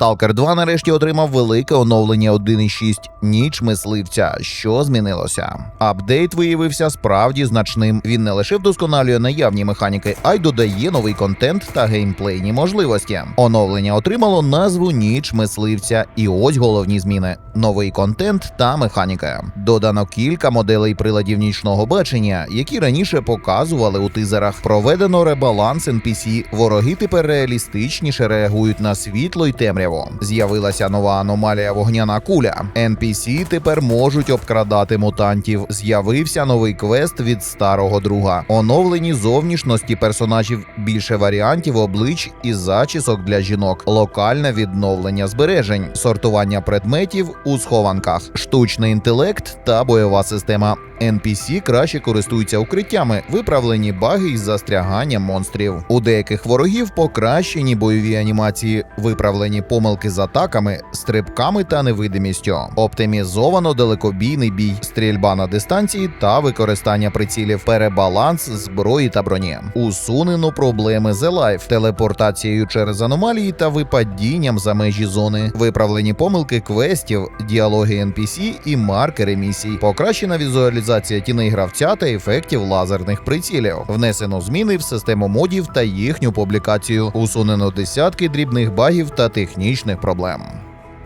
Stalker 2 нарешті отримав велике оновлення 1.6 ніч мисливця. Що змінилося? Апдейт виявився справді значним. Він не лише вдосконалює наявні механіки, а й додає новий контент та геймплейні можливості. Оновлення отримало назву Ніч мисливця, і ось головні зміни: новий контент та механіка. Додано кілька моделей приладів нічного бачення, які раніше показували у тизерах. Проведено ребаланс NPC. Вороги тепер реалістичніше реагують на світло й темряву. З'явилася нова аномалія вогняна куля. NPC тепер можуть обкрадати мутантів. З'явився новий квест від старого друга. Оновлені зовнішності персонажів, більше варіантів облич і зачісок для жінок, локальне відновлення збережень, сортування предметів у схованках, штучний інтелект та бойова система. NPC краще користуються укриттями, виправлені баги із застряганням монстрів. У деяких ворогів покращені бойові анімації, виправлені помилки з атаками, стрибками та невидимістю, оптимізовано далекобійний бій, стрільба на дистанції та використання прицілів, перебаланс зброї та броні, усунено проблеми з Life, телепортацією через аномалії та випадінням за межі зони, виправлені помилки квестів, діалоги NPC і маркери місій, покращена візуалізація тіней гравця та ефектів лазерних прицілів, внесено зміни в систему модів та їхню публікацію, усунено десятки дрібних багів та технічних проблем.